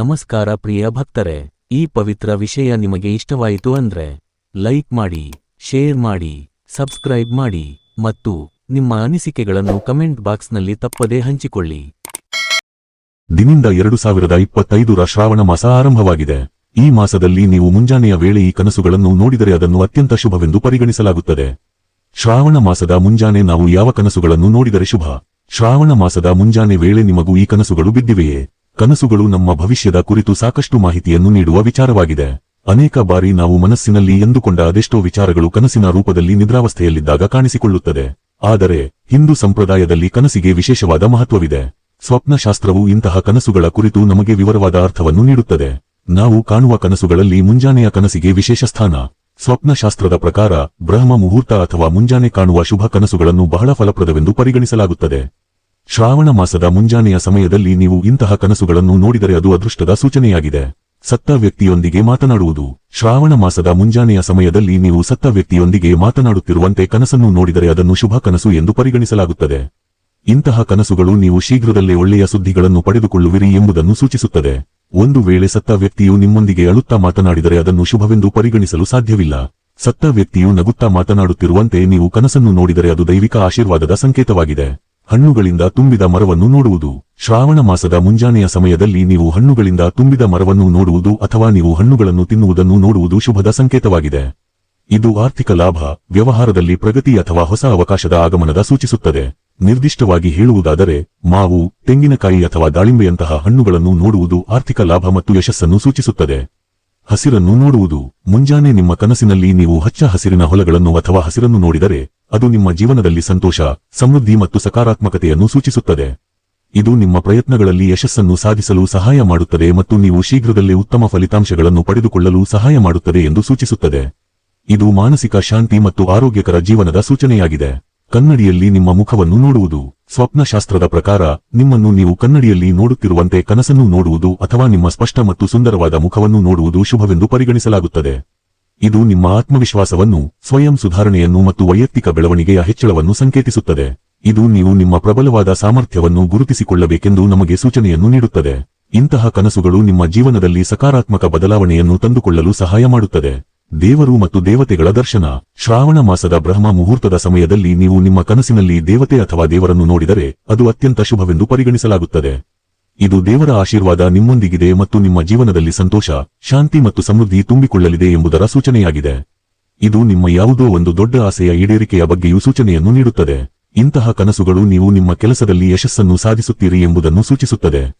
ನಮಸ್ಕಾರ ಪ್ರಿಯ ಭಕ್ತರೆ, ಈ ಪವಿತ್ರ ವಿಷಯ ನಿಮಗೆ ಇಷ್ಟವಾಯಿತು ಅಂದ್ರೆ, ಲೈಕ್ ಮಾಡಿ, ಶೇರ್ ಮಾಡಿ, ಸಬ್ಸ್ಕ್ರೈಬ್ ಮಾಡಿ ಮತ್ತು ನಿಮ್ಮ ಅನಿಸಿಕೆಗಳನ್ನು ಕಮೆಂಟ್ ಬಾಕ್ಸ್ನಲ್ಲಿ ತಪ್ಪದೇ ಹಂಚಿಕೊಳ್ಳಿ. ದಿನಿಂದ ಎರಡು ಸಾವಿರದ ಇಪ್ಪತ್ತೈದರ ಶ್ರಾವಣ ಮಾಸ ಆರಂಭವಾಗಿದೆ. ಈ ಮಾಸದಲ್ಲಿ ನೀವು ಮುಂಜಾನೆಯ ವೇಳೆ ಈ ಕನಸುಗಳನ್ನು ನೋಡಿದರೆ ಅದನ್ನು ಅತ್ಯಂತ ಶುಭವೆಂದು ಪರಿಗಣಿಸಲಾಗುತ್ತದೆ. ಶ್ರಾವಣ ಮಾಸದ ಮುಂಜಾನೆ ನಾವು ಯಾವ ಕನಸುಗಳನ್ನು ನೋಡಿದರೆ ಶುಭ? ಶ್ರಾವಣ ಮಾಸದ ಮುಂಜಾನೆ ವೇಳೆ ನಿಮಗೂ ಈ ಕನಸುಗಳು ಬಿದ್ದಿವೆಯೇ? ಕನಸುಗಳು ನಮ್ಮ ಭವಿಷ್ಯದ ಕುರಿತು ಸಾಕಷ್ಟು ಮಾಹಿತಿಯನ್ನು ನೀಡುವ ವಿಚಾರವಾಗಿದೆ. ಅನೇಕ ಬಾರಿ ನಾವು ಮನಸ್ಸಿನಲ್ಲಿ ಎಂದುಕೊಂಡ ಅದೆಷ್ಟೋ ವಿಚಾರಗಳು ಕನಸಿನ ರೂಪದಲ್ಲಿ ನಿದ್ರಾವಸ್ಥೆಯಲ್ಲಿದ್ದಾಗ ಕಾಣಿಸಿಕೊಳ್ಳುತ್ತದೆ. ಆದರೆ, ಹಿಂದೂ ಸಂಪ್ರದಾಯದಲ್ಲಿ ಕನಸಿಗೆ ವಿಶೇಷವಾದ ಮಹತ್ವವಿದೆ. ಸ್ವಪ್ನಶಾಸ್ತ್ರವು ಇಂತಹ ಕನಸುಗಳ ಕುರಿತು ನಮಗೆ ವಿವರವಾದ ಅರ್ಥವನ್ನು ನೀಡುತ್ತದೆ. ನಾವು ಕಾಣುವ ಕನಸುಗಳಲ್ಲಿ ಮುಂಜಾನೆಯ ಕನಸಿಗೆ ವಿಶೇಷ ಸ್ಥಾನ. ಸ್ವಪ್ನಶಾಸ್ತ್ರದ ಪ್ರಕಾರ, ಬ್ರಹ್ಮ ಮುಹೂರ್ತ ಅಥವಾ ಮುಂಜಾನೆ ಕಾಣುವ ಶುಭ ಕನಸುಗಳನ್ನು ಬಹಳ ಫಲಪ್ರದವೆಂದು ಪರಿಗಣಿಸಲಾಗುತ್ತದೆ. ಶ್ರಾವಣ ಮಾಸದ ಮುಂಜಾನೆಯ ಸಮಯದಲ್ಲಿ ನೀವು ಇಂತಹ ಕನಸುಗಳನ್ನು ನೋಡಿದರೆ ಅದು ಅದೃಷ್ಟದ ಸೂಚನೆಯಾಗಿದೆ. ಸತ್ತ ವ್ಯಕ್ತಿಯೊಂದಿಗೆ ಮಾತನಾಡುವುದು. ಶ್ರಾವಣ ಮಾಸದ ಮುಂಜಾನೆಯ ಸಮಯದಲ್ಲಿ ನೀವು ಸತ್ತ ವ್ಯಕ್ತಿಯೊಂದಿಗೆ ಮಾತನಾಡುತ್ತಿರುವಂತೆ ಕನಸನ್ನು ನೋಡಿದರೆ ಅದನ್ನು ಶುಭ ಕನಸು ಎಂದು ಪರಿಗಣಿಸಲಾಗುತ್ತದೆ. ಇಂತಹ ಕನಸುಗಳು ನೀವು ಶೀಘ್ರದಲ್ಲೇ ಒಳ್ಳೆಯ ಸುದ್ದಿಗಳನ್ನು ಪಡೆದುಕೊಳ್ಳುವಿರಿ ಎಂಬುದನ್ನು ಸೂಚಿಸುತ್ತದೆ. ಒಂದು ವೇಳೆ ಸತ್ತ ವ್ಯಕ್ತಿಯು ನಿಮ್ಮೊಂದಿಗೆ ಅಳುತ್ತಾ ಮಾತನಾಡಿದರೆ ಅದನ್ನು ಶುಭವೆಂದು ಪರಿಗಣಿಸಲು ಸಾಧ್ಯವಿಲ್ಲ. ಸತ್ತ ವ್ಯಕ್ತಿಯು ನಗುತ್ತಾ ಮಾತನಾಡುತ್ತಿರುವಂತೆ ನೀವು ಕನಸನ್ನು ನೋಡಿದರೆ ಅದು ದೈವಿಕ ಆಶೀರ್ವಾದದ ಸಂಕೇತವಾಗಿದೆ. ಹಣ್ಣುಗಳಿಂದ ತುಂಬಿದ ಮರವನ್ನು ನೋಡುವುದು. ಶ್ರಾವಣ ಮಾಸದ ಮುಂಜಾನೆಯ ಸಮಯದಲ್ಲಿ ನೀವು ಹಣ್ಣುಗಳಿಂದ ತುಂಬಿದ ಮರವನ್ನು ನೋಡುವುದು ಅಥವಾ ನೀವು ಹಣ್ಣುಗಳನ್ನು ತಿನ್ನುವುದನ್ನು ನೋಡುವುದು ಶುಭದ ಸಂಕೇತವಾಗಿದೆ. ಇದು ಆರ್ಥಿಕ ಲಾಭ, ವ್ಯವಹಾರದಲ್ಲಿ ಪ್ರಗತಿ ಅಥವಾ ಹೊಸ ಅವಕಾಶದ ಆಗಮನದ ಸೂಚಿಸುತ್ತದೆ. ನಿರ್ದಿಷ್ಟವಾಗಿ ಹೇಳುವುದಾದರೆ, ಮಾವು, ತೆಂಗಿನಕಾಯಿ ಅಥವಾ ದಾಳಿಂಬೆಯಂತಹ ಹಣ್ಣುಗಳನ್ನು ನೋಡುವುದು ಆರ್ಥಿಕ ಲಾಭ ಮತ್ತು ಯಶಸ್ಸನ್ನು ಸೂಚಿಸುತ್ತದೆ. ಹಸಿರನ್ನು ನೋಡುವುದು. ಮುಂಜಾನೆ ನಿಮ್ಮ ಕನಸಿನಲ್ಲಿ ನೀವು ಹಚ್ಚ ಹಸಿರಿನ ಹೊಲಗಳನ್ನು ಅಥವಾ ಹಸಿರನ್ನು ನೋಡಿದರೆ ಅದು ನಿಮ್ಮ ಜೀವನದಲ್ಲಿ ಸಂತೋಷ, ಸಮೃದ್ಧಿ ಮತ್ತು ಸಕಾರಾತ್ಮಕತೆಯನ್ನು ಸೂಚಿಸುತ್ತದೆ. ಇದು ನಿಮ್ಮ ಪ್ರಯತ್ನಗಳಲ್ಲಿ ಯಶಸ್ಸನ್ನು ಸಾಧಿಸಲು ಸಹಾಯ ಮಾಡುತ್ತದೆ ಮತ್ತು ನೀವು ಶೀಘ್ರದಲ್ಲೇ ಉತ್ತಮ ಫಲಿತಾಂಶಗಳನ್ನು ಪಡೆದುಕೊಳ್ಳಲು ಸಹಾಯ ಮಾಡುತ್ತದೆ ಎಂದು ಸೂಚಿಸುತ್ತದೆ. ಇದು ಮಾನಸಿಕ ಶಾಂತಿ ಮತ್ತು ಆರೋಗ್ಯಕರ ಜೀವನದ ಸೂಚನೆಯಾಗಿದೆ. ಕನ್ನಡಿಯಲ್ಲಿ ನಿಮ್ಮ ಮುಖವನ್ನು ನೋಡುವುದು, ಸ್ವಪ್ನಶಾಸ್ತ್ರದ ಪ್ರಕಾರ, ನಿಮ್ಮನ್ನು ನೀವು ಕನ್ನಡಿಯಲ್ಲಿ ನೋಡುತ್ತಿರುವಂತೆ ಕನಸನ್ನು ನೋಡುವುದು ಅಥವಾ ನಿಮ್ಮ ಸ್ಪಷ್ಟ ಮತ್ತು ಸುಂದರವಾದ ಮುಖವನ್ನು ನೋಡುವುದು ಶುಭವೆಂದು ಪರಿಗಣಿಸಲಾಗುತ್ತದೆ. ಇದು ನಿಮ್ಮ ಆತ್ಮವಿಶ್ವಾಸವನ್ನು, ಸ್ವಯಂ ಸುಧಾರಣೆಯನ್ನು ಮತ್ತು ವೈಯಕ್ತಿಕ ಬೆಳವಣಿಗೆಯ ಹೆಚ್ಚಳವನ್ನು ಸಂಕೇತಿಸುತ್ತದೆ. ಇದು ನೀವು ನಿಮ್ಮ ಪ್ರಬಲವಾದ ಸಾಮರ್ಥ್ಯವನ್ನು ಗುರುತಿಸಿಕೊಳ್ಳಬೇಕೆಂದು ನಮಗೆ ಸೂಚನೆಯನ್ನು ನೀಡುತ್ತದೆ. ಇಂತಹ ಕನಸುಗಳು ನಿಮ್ಮ ಜೀವನದಲ್ಲಿ ಸಕಾರಾತ್ಮಕ ಬದಲಾವಣೆಯನ್ನು ತಂದುಕೊಳ್ಳಲು ಸಹಾಯ ಮಾಡುತ್ತದೆ. ದೇವರು ಮತ್ತು ದೇವತೆಗಳ ದರ್ಶನ. ಶ್ರಾವಣ ಮಾಸದ ಬ್ರಹ್ಮ ಮುಹೂರ್ತದ ಸಮಯದಲ್ಲಿ ನೀವು ನಿಮ್ಮ ಕನಸಿನಲ್ಲಿ ದೇವತೆ ಅಥವಾ ದೇವರನ್ನು ನೋಡಿದರೆ ಅದು ಅತ್ಯಂತ ಶುಭವೆಂದು ಪರಿಗಣಿಸಲಾಗುತ್ತದೆ. ಇದು ದೇವರ ಆಶೀರ್ವಾದ ನಿಮ್ಮೊಂದಿಗಿದೆ ಮತ್ತು ನಿಮ್ಮ ಜೀವನದಲ್ಲಿ ಸಂತೋಷ, ಶಾಂತಿ ಮತ್ತು ಸಮೃದ್ಧಿ ತುಂಬಿಕೊಳ್ಳಲಿದೆ ಎಂಬುದರ ಸೂಚನೆಯಾಗಿದೆ. ಇದು ನಿಮ್ಮ ಯಾವುದೋ ಒಂದು ದೊಡ್ಡ ಆಸೆಯ ಈಡೇರಿಕೆಯ ಬಗ್ಗೆಯೂ ಸೂಚನೆಯನ್ನು ನೀಡುತ್ತದೆ. ಇಂತಹ ಕನಸುಗಳು ನೀವು ನಿಮ್ಮ ಕೆಲಸದಲ್ಲಿ ಯಶಸ್ಸನ್ನು ಸಾಧಿಸುತ್ತೀರಿ ಎಂಬುದನ್ನು ಸೂಚಿಸುತ್ತದೆ.